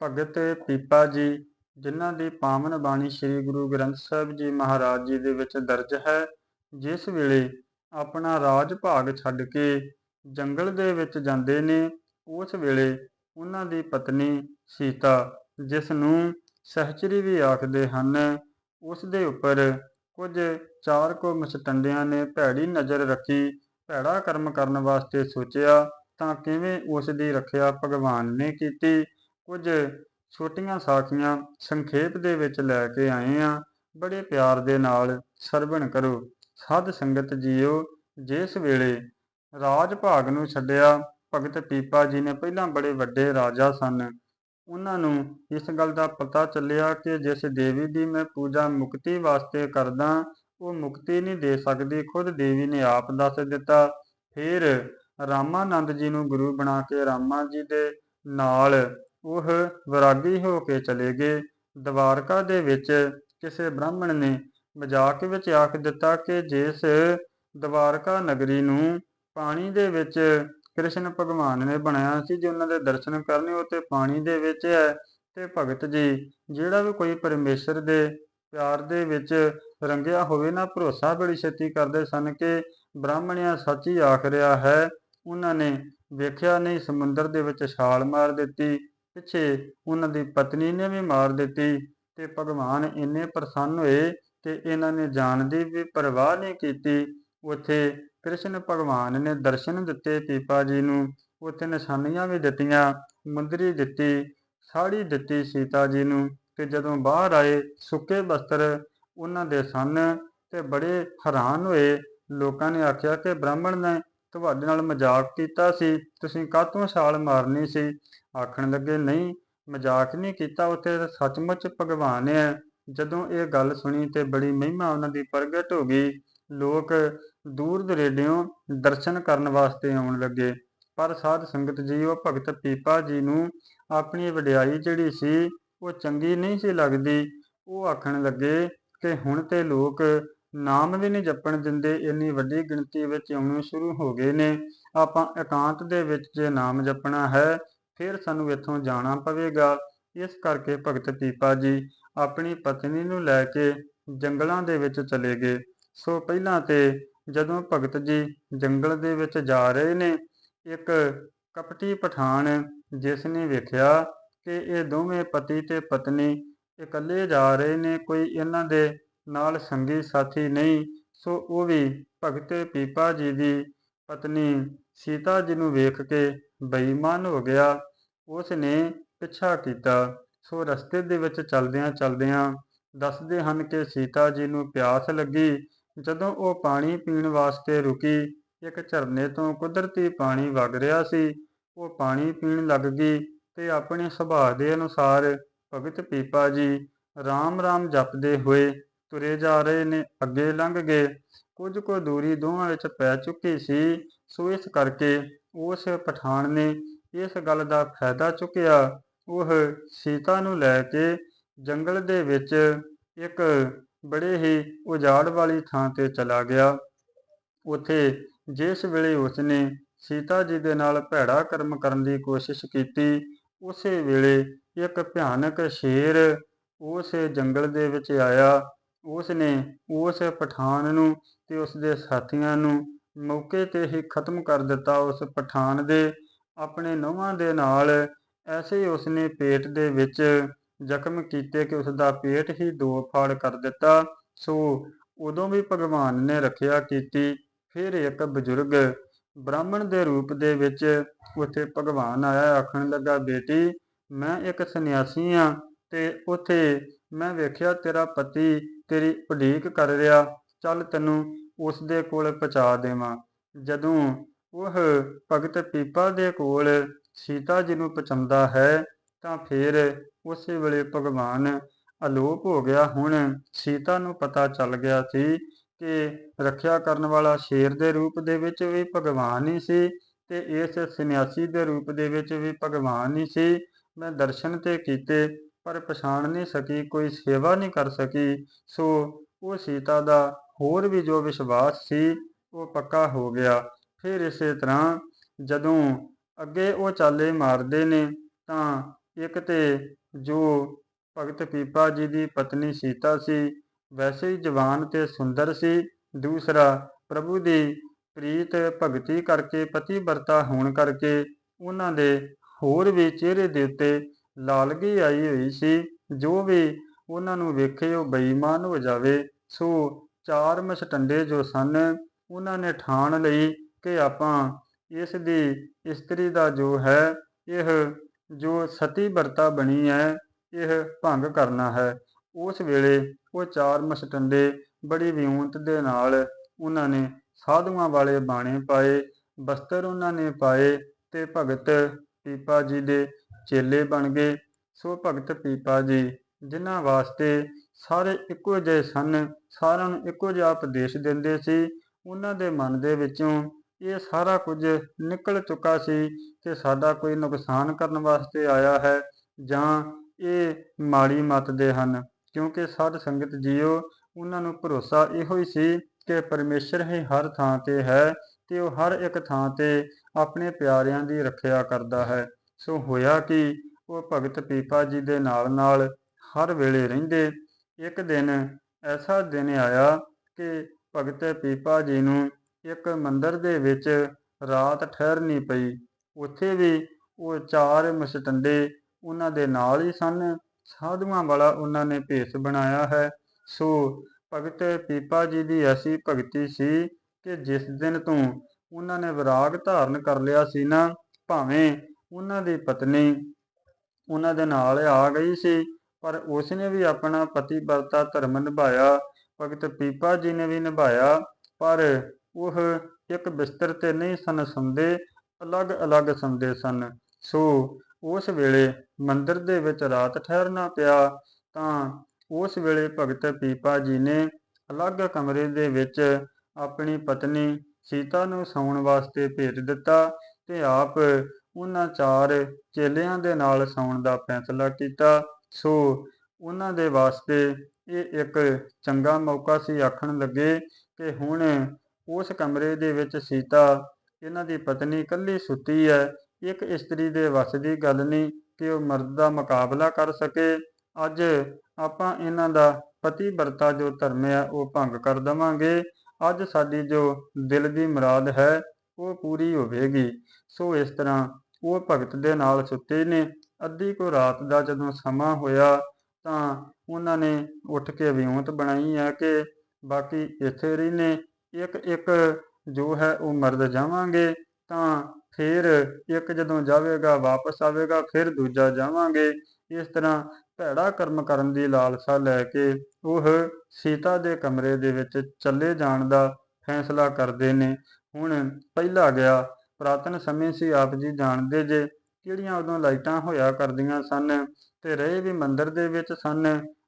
ਭਗਤ ਪੀਪਾ ਜੀ, ਜਿਨ੍ਹਾਂ ਦੀ ਪਾਵਨ ਬਾਣੀ ਸ੍ਰੀ ਗੁਰੂ ਗ੍ਰੰਥ ਸਾਹਿਬ ਜੀ ਮਹਾਰਾਜ ਜੀ ਦੇ ਵਿੱਚ ਦਰਜ ਹੈ, ਜਿਸ ਵੇਲੇ ਆਪਣਾ ਰਾਜ ਭਾਗ ਛੱਡ ਕੇ ਜੰਗਲ ਦੇ ਵਿੱਚ ਜਾਂਦੇ ਨੇ, ਉਸ ਵੇਲੇ ਉਹਨਾਂ ਦੀ ਪਤਨੀ ਸੀਤਾ, ਜਿਸ ਨੂੰ ਸਹਚਰੀ ਵੀ ਆਖਦੇ ਹਨ, ਉਸ ਦੇ ਉੱਪਰ ਕੁਝ ਚਾਰ ਕੋ ਮਸਟੰਡਿਆਂ ਨੇ ਭੈੜੀ ਨਜ਼ਰ ਰੱਖੀ, ਭੈੜਾ ਕਰਮ ਕਰਨ ਵਾਸਤੇ ਸੋਚਿਆ, ਤਾਂ ਕਿਵੇਂ ਉਸ ਦੀ ਰੱਖਿਆ ਭਗਵਾਨ ਨੇ ਕੀਤੀ? ਕੁਝ ਛੋਟੀਆਂ ਸਾਖੀਆਂ ਸੰਖੇਪ ਦੇ ਵਿੱਚ ਲੈ ਕੇ ਆਏ ਆ। ਬੜੇ ਪਿਆਰ ਦੇ ਨਾਲ ਸਰਵਣ ਕਰੋ। ਸਾਧ ਸੰਗਤ ਜੀਓ ਜਿਸ ਵੇਲੇ ਰਾਜ ਭਾਗ ਨੂੰ ਛੱਡਿਆ, ਭਗਤ ਪੀਪਾ ਜੀ ਨੇ ਪਹਿਲਾਂ ਬੜੇ ਵੱਡੇ ਰਾਜਾ ਸਨ। ਉਹਨਾਂ ਨੂੰ ਇਸ ਗੱਲ ਦਾ ਪਤਾ ਚੱਲਿਆ ਕਿ ਜਿਸ ਦੇਵੀ ਦੀ ਮੈਂ ਪੂਜਾ ਮੁਕਤੀ ਵਾਸਤੇ ਕਰਦਾ, ਉਹ ਮੁਕਤੀ ਨਹੀਂ ਦੇ ਸਕਦੀ, ਖੁਦ ਦੇਵੀ ਨੇ ਆਪ ਦੱਸ ਦਿੱਤਾ। ਫਿਰ ਰਾਮਾਨੰਦ ਜੀ ਨੂੰ ਗੁਰੂ ਬਣਾ ਕੇ ਰਾਮਾ ਜੀ ਦੇ ਨਾਲ ਉਹ ਵਿਰਾਗੀ ਹੋ ਕੇ ਚਲੇ ਗਏ। ਦਵਾਰਕਾ ਦੇ ਵਿੱਚ ਕਿਸੇ ਬ੍ਰਾਹਮਣ ਨੇ ਮਜ਼ਾਕ ਵਿੱਚ ਆਖ ਦਿੱਤਾ ਕਿ ਜਿਸ ਦਵਾਰਕਾ ਨਗਰੀ ਨੂੰ ਪਾਣੀ ਦੇ ਵਿੱਚ ਕ੍ਰਿਸ਼ਨ ਭਗਵਾਨ ਨੇ ਬਣਾਇਆ ਸੀ, ਜੇ ਉਹਨਾਂ ਦੇ ਦਰਸ਼ਨ ਕਰਨੇ ਉਹ ਤੇ ਪਾਣੀ ਦੇ ਵਿੱਚ ਹੈ ਤੇ ਭਗਤ ਜੀ, ਜਿਹੜਾ ਵੀ ਕੋਈ ਪਰਮੇਸ਼ਰ ਦੇ ਪਿਆਰ ਦੇ ਵਿੱਚ ਰੰਗਿਆ ਹੋਵੇ, ਨਾ ਭਰੋਸਾ ਬੜੀ ਛੇਤੀ ਕਰਦੇ ਸਨ ਕਿ ਬ੍ਰਾਹਮਣਿਆ ਸੱਚੀ ਆਖ ਰਿਹਾ ਹੈ। ਉਹਨਾਂ ਨੇ ਵੇਖਿਆ ਨਹੀਂ, ਸਮੁੰਦਰ ਦੇ ਵਿੱਚ ਛਾਲ ਮਾਰ ਦਿੱਤੀ। ਪਿੱਛੇ ਉਹਨਾਂ ਦੀ ਪਤਨੀ ਨੇ ਵੀ ਮਾਰ ਦਿੱਤੀ ਤੇ ਭਗਵਾਨ ਇੰਨੇ ਪ੍ਰਸੰਨ ਹੋਏ ਕਿ ਇਹਨਾਂ ਨੇ ਜਾਣ ਦੀ ਵੀ ਪਰਵਾਹ ਨਹੀਂ ਕੀਤੀ। ਉੱਥੇ ਕ੍ਰਿਸ਼ਨ ਭਗਵਾਨ ਨੇ ਦਰਸ਼ਨ ਦਿੱਤੇ ਪੀਪਾ ਜੀ ਨੂੰ। ਉੱਥੇ ਨਿਸ਼ਾਨੀਆਂ ਵੀ ਦਿੱਤੀਆਂ, ਮੁੰਦਰੀ ਦਿੱਤੀ, ਸਾੜੀ ਦਿੱਤੀ ਸੀਤਾ ਜੀ ਨੂੰ ਤੇ ਜਦੋਂ ਬਾਹਰ ਆਏ, ਸੁੱਕੇ ਬਸਤਰ ਉਹਨਾਂ ਦੇ ਸਨ ਤੇ ਬੜੇ ਹੈਰਾਨ ਹੋਏ। ਲੋਕਾਂ ਨੇ ਆਖਿਆ ਕਿ ਬ੍ਰਾਹਮਣ ਨੇ ਤੁਹਾਡੇ ਨਾਲ ਮਜ਼ਾਕ ਕੀਤਾ ਸੀ, ਤੁਸੀਂ ਕਾਹਤੋਂ ਛਾਲ ਮਾਰਨੀ ਸੀ? ਆਖਣ ਲੱਗੇ, ਨਹੀਂ, ਮਜ਼ਾਕ ਨਹੀਂ ਕੀਤਾ ਉੱਥੇ, ਸੱਚਮੁੱਚ ਭਗਵਾਨ ਹੈ ਜਦੋਂ ਇਹ ਗੱਲ ਸੁਣੀ ਤੇ ਬੜੀ ਮਹਿਮਾ ਉਹਨਾਂ ਦੀ ਪ੍ਰਗਟ ਹੋ ਗਈ। ਲੋਕ ਦੂਰ ਦਰੇਡਿਓਂ ਦਰਸ਼ਨ ਕਰਨ ਵਾਸਤੇ ਆਉਣ ਲੱਗੇ। ਪਰ ਸਾਧ ਸੰਗਤ ਜੀ, ਉਹ ਭਗਤ ਪੀਪਾ ਜੀ ਨੂੰ ਆਪਣੀ ਵਡਿਆਈ ਜਿਹੜੀ ਸੀ, ਉਹ ਚੰਗੀ ਨਹੀਂ ਸੀ ਲੱਗਦੀ। ਉਹ ਆਖਣ ਲੱਗੇ ਕਿ ਹੁਣ ਤੇ ਲੋਕ ਨਾਮ ਵੀ ਨਹੀਂ ਜਪਣ ਦਿੰਦੇ, ਇੰਨੀ ਵੱਡੀ ਗਿਣਤੀ ਵਿੱਚ ਆਉਣੇ ਸ਼ੁਰੂ ਹੋ ਗਏ ਨੇ। ਆਪਾਂ ਇਕਾਂਤ ਦੇ ਵਿੱਚ ਜੇ ਨਾਮ ਜਪਣਾ ਹੈ ਫਿਰ ਸਾਨੂੰ ਇੱਥੋਂ ਜਾਣਾ ਪਵੇਗਾ। ਇਸ ਕਰਕੇ ਭਗਤ ਪੀਪਾ ਜੀ ਆਪਣੀ ਪਤਨੀ ਨੂੰ ਲੈ ਕੇ ਜੰਗਲਾਂ ਦੇ ਵਿੱਚ ਚਲੇ ਗਏ। ਸੋ ਪਹਿਲਾਂ ਤੇ ਜਦੋਂ ਭਗਤ ਜੀ ਜੰਗਲ ਦੇ ਵਿੱਚ ਜਾ ਰਹੇ ਨੇ, ਇੱਕ ਕਪਟੀ ਪਠਾਨ ਜਿਸ ਨੇ ਵੇਖਿਆ ਕਿ ਇਹ ਦੋਵੇਂ ਪਤੀ ਤੇ ਪਤਨੀ ਇਕੱਲੇ ਜਾ ਰਹੇ ਨੇ, ਕੋਈ ਇਹਨਾਂ ਦੇ ਨਾਲ ਸੰਗੀ ਸਾਥੀ ਨਹੀਂ, ਸੋ ਉਹ ਵੀ ਭਗਤ ਪੀਪਾ ਜੀ ਦੀ ਪਤਨੀ ਸੀਤਾ ਜੀ ਨੂੰ ਵੇਖ ਕੇ ਬੇਈਮਾਨ ਹੋ ਗਿਆ। ਉਸ ਨੇ ਪਿੱਛਾ ਕੀਤਾ। ਸੋ ਰਸਤੇ ਦੇ ਵਿੱਚ ਚਲਦਿਆਂ ਚਲਦਿਆਂ ਦੱਸਦੇ ਹਨ ਕਿ ਸੀਤਾ ਜੀ ਨੂੰ ਪਿਆਸ ਲੱਗੀ। ਜਦੋਂ ਉਹ ਪਾਣੀ ਪੀਣ ਵਾਸਤੇ ਰੁਕੀ, ਇੱਕ ਝਰਨੇ ਤੋਂ ਕੁਦਰਤੀ ਪਾਣੀ ਵਗ ਰਿਹਾ ਸੀ। ਉਹ ਪਾਣੀ ਪੀਣ ਲੱਗ ਗਈ ਤੇ ਆਪਣੇ ਸੁਭਾਅ ਦੇ ਅਨੁਸਾਰ ਭਗਤ ਪੀਪਾ ਜੀ ਰਾਮ ਰਾਮ ਜਪਦੇ ਹੋਏ ਤੁਰੇ ਜਾ ਰਹੇ ਨੇ, ਅੱਗੇ ਲੰਘ ਗਏ। ਕੁਝ ਕੁ ਦੂਰੀ ਦੋਵਾਂ ਵਿੱਚ ਪੈ ਚੁੱਕੀ ਸੀ। ਸੋ ਇਸ ਕਰਕੇ ਉਸ ਪਠਾਨ ਨੇ ਇਸ ਗੱਲ ਦਾ ਫਾਇਦਾ ਚੁੱਕਿਆ। ਉਹ ਸੀਤਾ ਨੂੰ ਲੈ ਕੇ ਜੰਗਲ ਦੇ ਵਿੱਚ ਇੱਕ ਬੜੇ ਹੀ ਉਜਾੜ ਵਾਲੀ ਥਾਂ ਤੇ ਚਲਾ ਗਿਆ। ਉੱਥੇ ਜਿਸ ਵੇਲੇ ਉਸਨੇ ਸੀਤਾ ਜੀ ਦੇ ਨਾਲ ਭੈੜਾ ਕਰਮ ਕਰਨ ਦੀ ਕੋਸ਼ਿਸ਼ ਕੀਤੀ, ਉਸੇ ਵੇਲੇ ਇੱਕ ਭਿਆਨਕ ਸ਼ੇਰ ਉਸ ਜੰਗਲ ਦੇ ਵਿੱਚ ਆਇਆ। ਉਸ ਨੇ ਉਸ ਪਠਾਨ ਨੂੰ ਤੇ ਉਸ ਦੇ ਸਾਥੀਆਂ ਨੂੰ ਮੌਕੇ ਤੇ ਹੀ ਖਤਮ ਕਰ ਦਿੱਤਾ। ਉਸ ਪਠਾਨ ਦੇ ਆਪਣੇ ਨੌਵਾਂ ਦੇ ਨਾਲ ਐਸੇ ਉਸਨੇ ਪੇਟ ਦੇ ਵਿੱਚ ਜ਼ਖਮ ਕੀਤੇ ਕਿ ਉਸਦਾ ਪੇਟ ਹੀ ਦੋ ਫਾੜ ਕਰ ਦਿੱਤਾ। ਸੋ ਉਦੋਂ ਵੀ ਭਗਵਾਨ ਨੇ ਰੱਖਿਆ ਕੀਤੀ, ਫਿਰ ਇੱਕ ਬਜ਼ੁਰਗ ਬ੍ਰਾਹਮਣ ਦੇ ਰੂਪ ਦੇ ਵਿੱਚ ਉੱਥੇ ਭਗਵਾਨ ਆਇਆ, ਆਖਣ ਲੱਗਾ, ਬੇਟੀ, ਮੈਂ ਇੱਕ ਸੰਨਿਆਸੀ ਆ ਤੇ ਉੱਥੇ ਮੈਂ ਵੇਖਿਆ ਤੇਰਾ ਪਤੀ ਤੇਰੀ ਉਡੀਕ ਕਰ ਰਿਹਾ। ਚੱਲ ਤੈਨੂੰ ਉਸ ਦੇ ਕੋਲ ਪਹੁੰਚਾ ਦੇਵਾਂ। ਜਦੋਂ ਉਹ ਭਗਤ ਪੀਪਾ ਦੇ ਕੋਲ ਸੀਤਾ ਜੀ ਨੂੰ ਪਹੁੰਚਾਉਂਦਾ ਹੈ, ਤਾਂ ਫਿਰ ਉਸੇ ਵੇਲੇ ਭਗਵਾਨ ਅਲੋਪ ਹੋ ਗਿਆ। ਹੁਣ ਸੀਤਾ ਨੂੰ ਪਤਾ ਚੱਲ ਗਿਆ ਸੀ ਕਿ ਰੱਖਿਆ ਕਰਨ ਵਾਲਾ ਸ਼ੇਰ ਦੇ ਰੂਪ ਦੇ ਵਿੱਚ ਵੀ ਭਗਵਾਨ ਹੀ ਸੀ ਤੇ ਇਸ ਸੰਨਿਆਸੀ ਦੇ ਰੂਪ ਦੇ ਵਿੱਚ ਵੀ ਭਗਵਾਨ ਹੀ ਸੀ। ਮੈਂ ਦਰਸ਼ਨ ਤੇ ਕੀਤੇ, ਪਰ ਪਛਾਣ ਨਹੀਂ ਸਕੀ, ਕੋਈ ਸੇਵਾ ਨਹੀਂ ਕਰ ਸਕੀ। ਸੋ ਉਹ ਸੀਤਾ ਦਾ ਹੋਰ ਵੀ ਜੋ ਵਿਸ਼ਵਾਸ ਸੀ, ਉਹ ਪੱਕਾ ਹੋ ਗਿਆ। ਫਿਰ ਇਸੇ ਤਰ੍ਹਾਂ ਜਦੋਂ ਅੱਗੇ ਉਹ ਚਾਲੇ ਮਾਰਦੇ ਨੇ ਤਾਂ ਇੱਕ ਤੇ ਜੋ ਭਗਤ ਪੀਪਾ ਜੀ ਦੀ ਪਤਨੀ ਸੀਤਾ ਸੀ, ਵੈਸੇ ਹੀ ਜਵਾਨ ਤੇ ਸੁੰਦਰ ਸੀ। ਦੂਸਰਾ, ਪ੍ਰਭੂ ਦੀ ਪ੍ਰੀਤ ਭਗਤੀ ਕਰਕੇ ਪਤੀ ਵਰਤਾ ਹੋਣ ਕਰਕੇ ਉਹਨਾਂ ਦੇ ਹੋਰ ਵੀ ਚਿਹਰੇ ਦੇ ਉੱਤੇ ਲਾਲਗੀ ਆਈ ਹੋਈ ਸੀ। ਜੋ ਵੀ ਉਹਨਾਂ ਨੂੰ ਵੇਖੇ ਉਹ ਬੇਈਮਾਨ ਹੋ ਜਾਵੇ। ਸੋ ਚਾਰ ਮਸਟੰਡੇ ਜੋ ਸਨ, ਉਹਨਾਂ ਨੇ ਠਾਣ ਲਈ ਕਿ ਆਪਾਂ ਇਸ ਦੀ ਇਸਤਰੀ ਦਾ ਜੋ ਹੈ, ਇਹ ਜੋ ਸਤੀ ਵਰਤਾ ਬਣੀ ਹੈ, ਇਹ ਭੰਗ ਕਰਨਾ ਹੈ। ਉਸ ਵੇਲੇ ਉਹ ਚਾਰ ਮਸਟੰਡੇ ਬੜੀ ਵਿਉਂਤ ਦੇ ਨਾਲ ਉਹਨਾਂ ਨੇ ਸਾਧੂਆਂ ਵਾਲੇ ਬਾਣੇ ਪਾਏ, ਬਸਤਰ ਉਹਨਾਂ ਨੇ ਪਾਏ ਤੇ ਭਗਤ ਪੀਪਾ ਜੀ ਦੇ ਚੇਲੇ ਬਣ ਗਏ। ਸੋ ਭਗਤ ਪੀਪਾ ਜੀ, ਜਿਨ੍ਹਾਂ ਵਾਸਤੇ ਸਾਰੇ ਇੱਕੋ ਜਿਹੇ ਸਨ, ਸਾਰਿਆਂ ਨੂੰ ਇੱਕੋ ਜਿਹਾ ਉਪਦੇਸ਼ ਦਿੰਦੇ ਸੀ, ਉਹਨਾਂ ਦੇ ਮਨ ਦੇ ਵਿੱਚੋਂ ਇਹ ਸਾਰਾ ਕੁਝ ਨਿਕਲ ਚੁੱਕਾ ਸੀ ਕਿ ਸਾਡਾ ਕੋਈ ਨੁਕਸਾਨ ਕਰਨ ਵਾਸਤੇ ਆਇਆ ਹੈ ਜਾਂ ਇਹ ਮਾੜੀ ਮਤ ਦੇ ਹਨ। ਕਿਉਂਕਿ ਸਾਧ ਸੰਗਤ ਜੀਓ, ਉਹਨਾਂ ਨੂੰ ਭਰੋਸਾ ਇਹੋ ਹੀ ਸੀ ਕਿ ਪਰਮੇਸ਼ਰ ਹੀ ਹਰ ਥਾਂ ਤੇ ਹੈ ਤੇ ਉਹ ਹਰ ਇੱਕ ਥਾਂ ਤੇ ਆਪਣੇ ਪਿਆਰਿਆਂ ਦੀ ਰੱਖਿਆ ਕਰਦਾ ਹੈ। ਸੋ ਹੋਇਆ ਕਿ, ਉਹ ਭਗਤ ਪੀਪਾ ਜੀ ਦੇ ਨਾਲ ਨਾਲ ਹਰ ਵੇਲੇ ਰਹਿੰਦੇ। ਇੱਕ ਦਿਨ ਐਸਾ ਦਿਨ ਆਇਆ ਕਿ ਭਗਤ ਪੀਪਾ ਜੀ ਨੂੰ ਇੱਕ ਮੰਦਰ ਦੇ ਵਿੱਚ ਰਾਤ ਠਹਿਰਨੀ ਪਈ। ਉੱਥੇ ਵੀ ਉਹ ਚਾਰ ਮਸਟੰਡੇ ਉਹਨਾਂ ਦੇ ਨਾਲ ਹੀ ਸਨ। ਸਾਧੂਆਂ ਵਾਲਾ ਉਹਨਾਂ ਨੇ ਭੇਸ ਬਣਾਇਆ ਹੈ। ਸੋ ਭਗਤ ਪੀਪਾ ਜੀ ਦੀ ਐਸੀ ਭਗਤੀ ਸੀ ਕਿ ਜਿਸ ਦਿਨ ਤੋਂ ਉਹਨਾਂ ਨੇ ਵਿਰਾਗ ਧਾਰਨ ਕਰ ਲਿਆ ਸੀ ਨਾ, ਭਾਵੇਂ ਉਹਨਾਂ ਦੀ ਪਤਨੀ ਉਹਨਾਂ ਦੇ ਨਾਲ ਆ ਗਈ ਸੀ, ਪਰ ਉਸ ਨੇ ਵੀ ਆਪਣਾ ਪਤੀ ਵਰਤਾ ਧਰਮ ਨਿਭਾਇਆ। ਭਗਤ ਪੀਪਾ ਜੀ ਨੇ ਵੀ ਨਿਭਾਇਆ, ਪਰ ਉਹ ਇੱਕ ਬਿਸਤਰ ਤੇ ਨਹੀਂ ਸਨ ਸੌਂਦੇ, ਅਲੱਗ-ਅਲੱਗ ਸੌਂਦੇ ਸਨ। ਸੋ ਉਸ ਵੇਲੇ ਮੰਦਰ ਦੇ ਵਿੱਚ ਰਾਤ ਠਹਿਰਨਾ ਪਿਆ ਤਾਂ ਉਸ ਵੇਲੇ ਭਗਤ ਪੀਪਾ ਜੀ ਨੇ ਅਲੱਗ ਕਮਰੇ ਦੇ ਵਿੱਚ ਆਪਣੀ ਪਤਨੀ ਸੀਤਾ ਨੂੰ ਸੌਣ ਵਾਸਤੇ ਭੇਜ ਦਿੱਤਾ ਤੇ ਆਪ ਉਹਨਾਂ ਚਾਰ ਚੇਲਿਆਂ ਦੇ ਨਾਲ ਸੌਣ ਦਾ ਫੈਸਲਾ ਕੀਤਾ। ਸੋ ਉਹਨਾਂ ਦੇ ਵਾਸਤੇ ਇਹ ਇੱਕ ਚੰਗਾ ਮੌਕਾ ਸੀ। ਆਖਣ ਲੱਗੇ ਕਿ ਹੁਣ ਉਸ ਕਮਰੇ ਦੇ ਵਿੱਚ ਸੀਤਾ, ਇਹਨਾਂ ਦੀ ਪਤਨੀ ਇਕੱਲੀ ਸੁੱਤੀ ਹੈ। ਇੱਕ ਇਸਤਰੀ ਦੇ ਵੱਸ ਦੀ ਗੱਲ ਨਹੀਂ ਕਿ ਉਹ ਮਰਦ ਦਾ ਮੁਕਾਬਲਾ ਕਰ ਸਕੇ। ਅੱਜ ਆਪਾਂ ਇਹਨਾਂ ਦਾ ਪਤੀ ਵਰਤਾ ਜੋ ਧਰਮ ਹੈ, ਉਹ ਭੰਗ ਕਰ ਦਵਾਂਗੇ। ਅੱਜ ਸਾਡੀ ਜੋ ਦਿਲ ਦੀ ਮੁਰਾਦ ਹੈ, ਉਹ ਪੂਰੀ ਹੋਵੇਗੀ। ਸੋ ਇਸ ਤਰ੍ਹਾਂ ਉਹ ਭਗਤ ਦੇ ਨਾਲ ਸੁੱਤੇ ਨੇ। ਅੱਧੀ ਕੋ ਰਾਤ ਦਾ ਜਦੋਂ ਸਮਾਂ ਹੋਇਆ, ਤਾਂ ਉਹਨਾਂ ਨੇ ਉੱਠ ਕੇ ਵਿਉਂਤ ਬਣਾਈ ਹੈ ਕਿ ਬਾਕੀ ਇੱਥੇ ਰਹੀ ਨੇ ਇੱਕ ਇੱਕ ਜੋ ਹੈ ਉਹ ਮਰਦ ਜਾਵਾਂਗੇ, ਤਾਂ ਫਿਰ ਇੱਕ ਜਦੋਂ ਜਾਵੇਗਾ, ਵਾਪਸ ਆਵੇਗਾ, ਫਿਰ ਦੂਜਾ ਜਾਵਾਂਗੇ। ਇਸ ਤਰ੍ਹਾਂ ਭੈੜਾ ਕਰਮ ਕਰਨ ਦੀ ਲਾਲਸਾ ਲੈ ਕੇ ਉਹ ਸੀਤਾ ਦੇ ਕਮਰੇ ਦੇ ਵਿੱਚ ਚੱਲੇ ਜਾਣ ਦਾ ਫੈਸਲਾ ਕਰਦੇ ਨੇ। ਹੁਣ ਪਹਿਲਾ ਗਿਆ, ਪ੍ਰਾਤਨ ਸਮੇਂ ਸੀ, ਆਪ ਜੀ ਜਾਣਦੇ ਜੇ ਕਿਹੜੀਆਂ ਉਦੋਂ ਲਾਈਟਾਂ ਹੋਇਆ ਕਰਦੀਆਂ ਸਨ ਤੇ ਰਹੇ ਵੀ ਮੰਦਰ ਦੇ ਵਿੱਚ ਸਨ।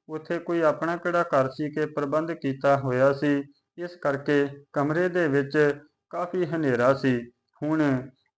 ਉੱਥੇ ਕੋਈ ਆਪਣਾ ਕਿਹੜਾ ਘਰ ਸੀ ਕਿ ਪ੍ਰਬੰਧ ਕੀਤਾ ਹੋਇਆ ਸੀ? ਇਸ ਕਰਕੇ ਕਮਰੇ ਦੇ ਵਿੱਚ ਕਾਫੀ ਹਨੇਰਾ ਸੀ। ਹੁਣ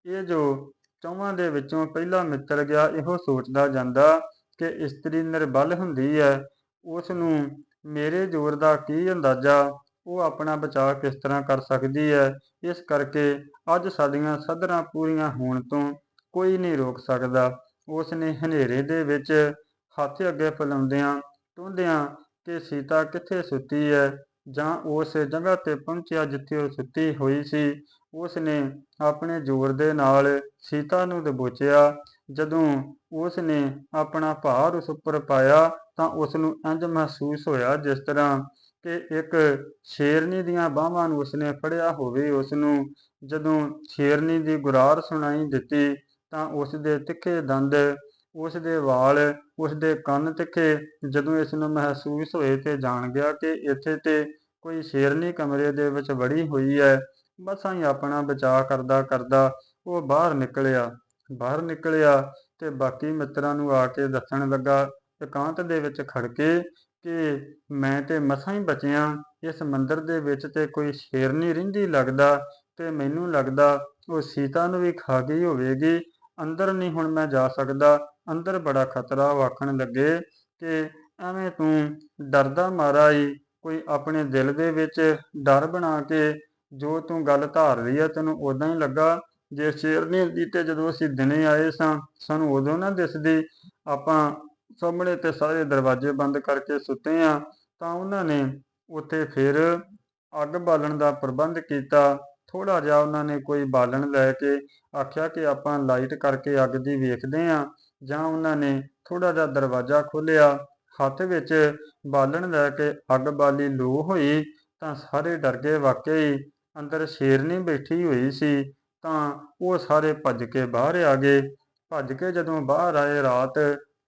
ਇਹ ਜੋ ਚੌਵਾਂ ਦੇ ਵਿੱਚੋਂ ਪਹਿਲਾ ਮਿੱਤਰ ਗਿਆ, ਇਹੋ ਸੋਚਦਾ ਜਾਂਦਾ ਕਿ ਇਸਤਰੀ ਨਿਰਬਲ ਹੁੰਦੀ ਹੈ। ਉਸ ਨੂੰ ਮੇਰੇ ਜ਼ੋਰ ਦਾ ਕੀ ਅੰਦਾਜ਼ਾ? ਉਹ ਆਪਣਾ ਬਚਾਅ ਕਿਸ ਤਰ੍ਹਾਂ ਕਰ ਸਕਦੀ ਹੈ? ਇਸ ਕਰਕੇ ਅੱਜ ਸਾਡੀਆਂ ਸਧਰਾਂ ਪੂਰੀਆਂ ਹੋਣ ਤੋਂ ਕੋਈ ਨਹੀਂ ਰੋਕ ਸਕਦਾ। ਉਸ ਨੇ ਹਨੇਰੇ ਦੇ ਵਿੱਚ ਹੱਥ ਅੱਗੇ ਫੈਲਾਉਂਦਿਆਂ ਟੁੰਦਿਆਂ ਕਿ ਸੀਤਾ ਕਿੱਥੇ ਸੁੱਤੀ ਹੈ? ਜਾਂ ਉਸ ਜਗ੍ਹਾ ਤੇ ਪਹੁੰਚਿਆ ਜਿੱਥੇ ਉਹ ਸੁੱਤੀ ਹੋਈ ਸੀ ਉਸ ਨੇ ਆਪਣੇ ਜ਼ੋਰ ਦੇ ਨਾਲ ਸੀਤਾ ਨੂੰ ਦਬੋਚਿਆ। ਜਦੋਂ ਉਸ ਨੇ ਆਪਣਾ ਭਾਰ ਉਸ ਉੱਪਰ ਪਾਇਆ, ਤਾਂ ਉਸ ਨੂੰ ਇੰਜ ਮਹਿਸੂਸ ਹੋਇਆ ਜਿਸ ਤਰ੍ਹਾਂ ਕਿ ਇੱਕ ਸ਼ੇਰਨੀ ਦੀਆਂ ਬਾਹਾਂ ਨੂੰ ਉਸਨੇ ਫੜਿਆ ਹੋਵੇ। ਉਸ ਨੂੰ ਜਦੋਂ ਸ਼ੇਰਨੀ ਦੀ ਗੁਰਾਰ ਸੁਣਾਈ ਦਿੱਤੀ, ਤਾਂ ਉਸ ਦੇ ਤਿੱਖੇ ਦੰਦ ਉਸ ਦੇ ਵਾਲ ਉਸ ਦੇ ਕੰਨ ਤਿੱਖੇ ਜਦੋਂ ਇਸ ਨੂੰ ਮਹਿਸੂਸ ਹੋਏ ਤੇ ਜਾਣ ਗਿਆ ਕਿ ਇੱਥੇ ਤੇ ਕੋਈ ਸ਼ੇਰਨੀ ਕਮਰੇ ਦੇ ਵਿੱਚ ਵੜੀ ਹੋਈ ਹੈ। ਮਸਾਂ ਹੀ ਆਪਣਾ ਬਚਾਅ ਕਰਦਾ ਕਰਦਾ ਉਹ ਬਾਹਰ ਨਿਕਲਿਆ। ਬਾਹਰ ਨਿਕਲਿਆ ਤੇ ਬਾਕੀ ਮਿੱਤਰਾਂ ਨੂੰ ਆ ਕੇ ਦੱਸਣ ਲੱਗਾ, ਇਕਾਂਤ ਦੇ ਵਿੱਚ ਖੜ ਕੇ ਕਿ ਮੈਂ ਤੇ ਮਸਾਂ ਹੀ ਬਚਿਆ। ਇਸ ਮੰਦਰ ਦੇ ਵਿੱਚ ਤੇ ਕੋਈ ਸ਼ੇਰਨੀ ਰਹਿੰਦੀ ਲੱਗਦਾ ਤੇ ਮੈਨੂੰ ਲੱਗਦਾ ਉਹ ਸੀਤਾ ਨੂੰ ਵੀ ਖਾ ਗਈ ਹੋਵੇਗੀ। ਅੰਦਰ ਨਹੀਂ ਹੁਣ ਮੈਂ ਜਾ ਸਕਦਾ। ਅੰਦਰ ਬੜਾ ਖਤਰਾ ਵਾਖਣ ਲੱਗੇ ਕਿ ਐਵੇਂ ਤੂੰ ਡਰਦਾ ਮਾਰਾ ਹੀ ਕੋਈ ਆਪਣੇ ਦਿਲ ਦੇ ਵਿੱਚ ਡਰ ਬਣਾ ਕੇ ਜੋ ਤੂੰ ਗੱਲ ਧਾਰ ਰਹੀ ਹੈ ਤੈਨੂੰ ਉਦਾਂ ਹੀ ਲੱਗਾ। ਜੇ ਸ਼ੇਰਨੀ ਨਹੀਂ ਹੁੰਦੀ ਤੇ ਜਦੋਂ ਅਸੀਂ ਦਿਨੇ ਆਏ ਸਾਂ, ਸਾਨੂੰ ਉਦੋਂ ਨਾ ਦਿਸਦੀ। ਆਪਾਂ ਸਾਹਮਣੇ ਤੇ ਸਾਰੇ ਦਰਵਾਜ਼ੇ ਬੰਦ ਕਰਕੇ ਸੁੱਤੇ ਆ ਤਾਂ ਉਹਨਾਂ ਨੇ ਉੱਥੇ ਫਿਰ ਅੱਗ ਬਾਲਣ ਦਾ ਪ੍ਰਬੰਧ ਕੀਤਾ। ਥੋੜਾ ਜਿਹਾ ਉਹਨਾਂ ਨੇ ਕੋਈ ਬਾਲਣ ਲੈ ਕੇ ਆਖਿਆ ਕਿ ਆਪਾਂ ਲਾਈਟ ਕਰਕੇ ਅੱਗ ਦੀ ਵੇਖਦੇ ਆ। ਜਾਂ ਉਹਨਾਂ ਨੇ ਥੋੜਾ ਜਿਹਾ ਦਰਵਾਜ਼ਾ ਖੋਲ੍ਹਿਆ, ਹੱਥ ਵਿੱਚ ਬਾਲਣ ਲੈ ਕੇ ਅੱਗ ਬਾਲੀ ਲੋ ਹੋਈ ਤਾਂ ਸਾਰੇ ਡਰ ਗਏ ਵਾਕਈ। ਅੰਦਰ ਸ਼ੇਰਨੀ ਬੈਠੀ ਹੋਈ ਸੀ ਤਾਂ ਉਹ ਸਾਰੇ ਭੱਜ ਕੇ ਬਾਹਰ ਆ ਗਏ। ਭੱਜ ਕੇ ਜਦੋਂ ਬਾਹਰ ਆਏ ਰਾਤ,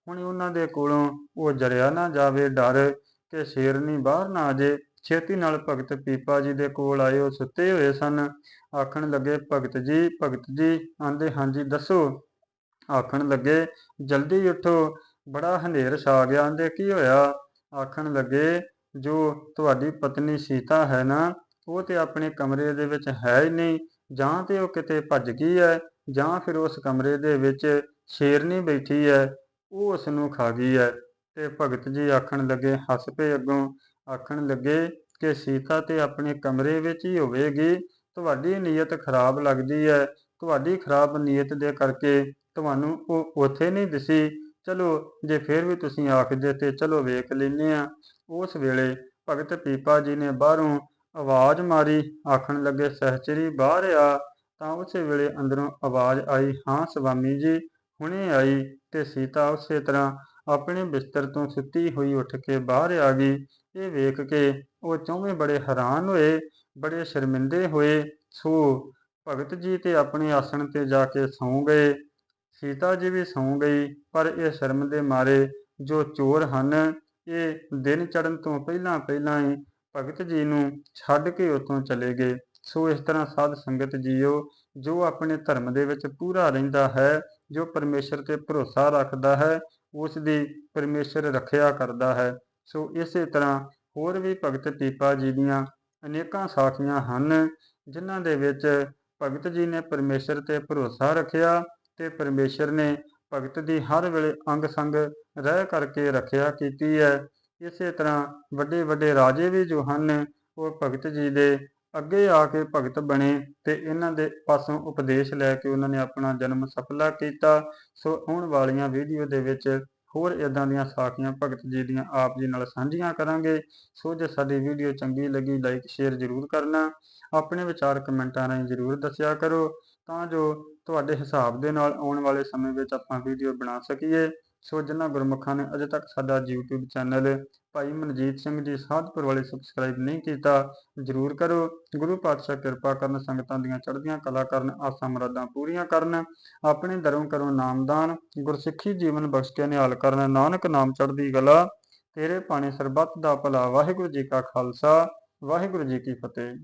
ਹੁਣ ਉਹਨਾਂ ਦੇ ਕੋਲੋਂ ਉਹ ਜਰਿਆ ਨਾ ਜਾਵੇ ਡਰ ਕਿ ਸ਼ੇਰਨੀ ਬਾਹਰ ਨਾ ਆ ਜੇ। ਛੇਤੀ ਨਾਲ ਭਗਤ ਪੀਪਾ ਜੀ ਦੇ ਕੋਲ ਆਏ, ਉਹ ਸੁੱਤੇ ਹੋਏ ਸਨ। ਆਖਣ ਲੱਗੇ, ਭਗਤ ਜੀ ਭਗਤ ਜੀ, ਆਂਦੇ, ਹਾਂਜੀ, ਦੱਸੋ। ਆਖਣ ਲੱਗੇ, ਜਲਦੀ ਉੱਠੋ। ਬੜਾ ਹਨੇਰ ਛਾ ਗਿਆ। ਆਂਦੇ, ਕੀ ਹੋਇਆ? ਆਖਣ ਲੱਗੇ, ਜੋ ਤੁਹਾਡੀ ਪਤਨੀ ਸੀਤਾ ਹੈ ਨਾ, ਉਹ ਤੇ ਆਪਣੇ ਕਮਰੇ ਦੇ ਵਿੱਚ ਹੈ ਹੀ ਨਹੀਂ। ਜਾਂ ਤੇ ਉਹ ਕਿਤੇ ਭੱਜ ਗਈ ਹੈ, ਜਾਂ ਫਿਰ ਉਸ ਕਮਰੇ ਦੇ ਵਿੱਚ ਸ਼ੇਰਨੀ ਬੈਠੀ ਹੈ। ਉਹ ਉਸ ਨੂੰ ਖਾ ਗਈ ਹੈ। ਤੇ ਭਗਤ ਜੀ ਆਖਣ ਲੱਗੇ, ਹੱਸ ਪਏ ਅੱਗੋਂ। ਆਖਣ ਲੱਗੇ ਕਿ ਸੀਤਾ ਤੇ ਆਪਣੇ ਕਮਰੇ ਵਿੱਚ ਹੀ ਹੋਵੇਗੀ। ਤੁਹਾਡੀ ਨੀਅਤ ਖਰਾਬ ਲੱਗਦੀ ਹੈ। ਤੁਹਾਡੀ ਖਰਾਬ ਨੀਅਤ ਦੇ ਕਰਕੇ ਤੁਹਾਨੂੰ ਉਹ ਉੱਥੇ ਨਹੀਂ ਦਿਸੀ। ਚਲੋ, ਜੇ ਫਿਰ ਵੀ ਤੁਸੀਂ ਆਖਦੇ ਤੇ ਚਲੋ ਵੇਖ ਲੈਨੇ ਆ। ਉਸ ਵੇਲੇ ਭਗਤ ਪੀਪਾ ਜੀ ਨੇ ਬਾਹਰੋਂ ਆਵਾਜ਼ ਮਾਰੀ, ਆਖਣ ਲੱਗੇ, ਸਹਚਰੀ, ਬਾਹਰ ਆ। ਤਾਂ ਉਸੇ ਵੇਲੇ ਅੰਦਰੋਂ ਆਵਾਜ਼ ਆਈ, ਹਾਂ ਸੁਆਮੀ ਜੀ, ਹੁਣੇ ਆਈ। ਤੇ ਸੀਤਾ ਉਸੇ ਤਰ੍ਹਾਂ ਆਪਣੇ ਬਿਸਤਰ ਤੋਂ ਸੁੱਤੀ ਹੋਈ ਉੱਠ ਕੇ ਬਾਹਰ ਆ ਗਈ। ਇਹ ਵੇਖ ਕੇ ਉਹ ਚੌਵੇਂ ਬੜੇ ਹੈਰਾਨ ਹੋਏ, ਬੜੇ ਸ਼ਰਮਿੰਦੇ ਹੋਏ। ਸੋ, ਭਗਤ ਜੀ ਤੇ ਆਪਣੇ ਆਸਣ ਤੇ ਜਾ ਕੇ ਸੌਂ ਗਏ। ਸੀਤਾ ਜੀ ਵੀ ਸੌਂ ਗਈ, ਪਰ ਇਹ ਸ਼ਰਮ ਦੇ ਮਾਰੇ ਜੋ ਚੋਰ ਹਨ, ਇਹ ਦਿਨ ਚੜਨ ਤੋਂ ਪਹਿਲਾਂ ਪਹਿਲਾਂ ਹੀ ਭਗਤ ਜੀ ਨੂੰ ਛੱਡ ਕੇ ਉਤੋਂ ਚਲੇ ਗਏ। ਸੋ ਇਸ ਤਰ੍ਹਾਂ ਸਾਧ ਸੰਗਤ ਜੀਓ, ਜੋ ਆਪਣੇ ਧਰਮ ਦੇ ਵਿੱਚ ਪੂਰਾ ਰਹਿੰਦਾ ਹੈ, ਜੋ ਪਰਮੇਸ਼ਰ ਤੇ ਭਰੋਸਾ ਰੱਖਦਾ ਹੈ, ਉਸ ਦੀ ਪਰਮੇਸ਼ਰ ਰੱਖਿਆ ਕਰਦਾ ਹੈ। ਸੋ ਇਸੇ ਤਰ੍ਹਾਂ ਹੋਰ ਵੀ ਭਗਤ ਪੀਪਾ ਜੀ ਦੀਆਂ ਅਨੇਕਾਂ ਸਾਖੀਆਂ ਹਨ, ਜਿਨ੍ਹਾਂ ਦੇ ਵਿੱਚ ਭਗਤ ਜੀ ਨੇ ਪਰਮੇਸ਼ਰ ਤੇ ਭਰੋਸਾ ਰੱਖਿਆ ਤੇ ਪਰਮੇਸ਼ਰ ਨੇ ਭਗਤ ਦੀ ਹਰ ਵੇਲੇ ਅੰਗ ਸੰਗ ਰਹਿ ਕਰਕੇ ਰੱਖਿਆ ਕੀਤੀ ਹੈ। ਇਸੇ ਤਰ੍ਹਾਂ ਵੱਡੇ ਵੱਡੇ ਰਾਜੇ ਵੀ ਜੋ ਹਨ, ਉਹ ਭਗਤ ਜੀ ਦੇ ਅੱਗੇ ਆ ਕੇ ਭਗਤ ਬਣੇ ਤੇ ਇਹਨਾਂ ਦੇ ਪਾਸੋਂ ਉਪਦੇਸ਼ ਲੈ ਕੇ ਉਹਨਾਂ ਨੇ ਆਪਣਾ ਜਨਮ ਸਫਲਾ ਕੀਤਾ। ਸੋ ਆਉਣ ਵਾਲੀਆਂ ਵੀਡੀਓ ਦੇ ਵਿੱਚ ਹੋਰ ਇਦਾਂ ਦੀਆਂ ਸਾਖੀਆਂ ਭਗਤ ਜੀ ਦੀਆਂ ਆਪ ਜੀ ਨਾਲ ਸਾਂਝੀਆਂ ਕਰਾਂਗੇ। ਸੋ ਜੇ ਸਾਡੀ ਵੀਡੀਓ ਚੰਗੀ ਲੱਗੀ, ਲਾਈਕ, ਸ਼ੇਅਰ ਜ਼ਰੂਰ ਕਰਨਾ। ਆਪਣੇ ਵਿਚਾਰ ਕਮੈਂਟਾਂ ਰਾਹੀਂ ਜ਼ਰੂਰ ਦੱਸਿਆ ਕਰੋ। ਤਾਂ ਜੋ ਤੁਹਾਡੇ ਹਿਸਾਬ ਦੇ ਨਾਲ ਆਉਣ ਵਾਲੇ ਸਮੇਂ ਵਿੱਚ ਆਪਾਂ ਵੀਡੀਓ ਬਣਾ ਸਕੀਏ। ਸੋ ਜਿਨ੍ਹਾਂ ਗੁਰਮੁਖਾਂ ਨੇ ਅਜੇ ਤੱਕ ਸਾਡਾ YouTube ਚੈਨਲ ਭਾਈ ਮਨਜੀਤ ਸਿੰਘ ਜੀ ਸਾਧਪੁਰ ਵਾਲੇ ਸਬਸਕ੍ਰਾਈਬ ਨਹੀਂ ਕੀਤਾ, ਜਰੂਰ ਕਰੋ। ਗੁਰੂ ਪਾਤਸ਼ਾਹ ਕਿਰਪਾ ਕਰਨ, ਸੰਗਤਾਂ ਦੀਆਂ ਚੜ੍ਹਦੀਆਂ ਕਲਾ ਕਰਨ, ਆਸਾਂ ਮਰਾਦਾਂ ਪੂਰੀਆਂ ਕਰਨ, ਆਪਣੇ ਦਰੋਂ ਕਰੋ ਨਾਮਦਾਨ, ਗੁਰਸਿੱਖੀ ਜੀਵਨ ਬਖਸ਼ ਕੇ ਨਿਹਾਲ ਕਰਨ, ਨਾਨਕ ਨਾਮ ਚੜ੍ਹਦੀ ਕਲਾ। ਤੇਰੇ ਪਾਣੀ ਸਰਬੱਤ ਦਾ ਭਲਾ, ਵਾਹਿਗੁਰੂ ਜੀ ਕਾ ਖਾਲਸਾ, ਵਾਹਿਗੁਰੂ ਜੀ ਕੀ ਫਤਿਹ।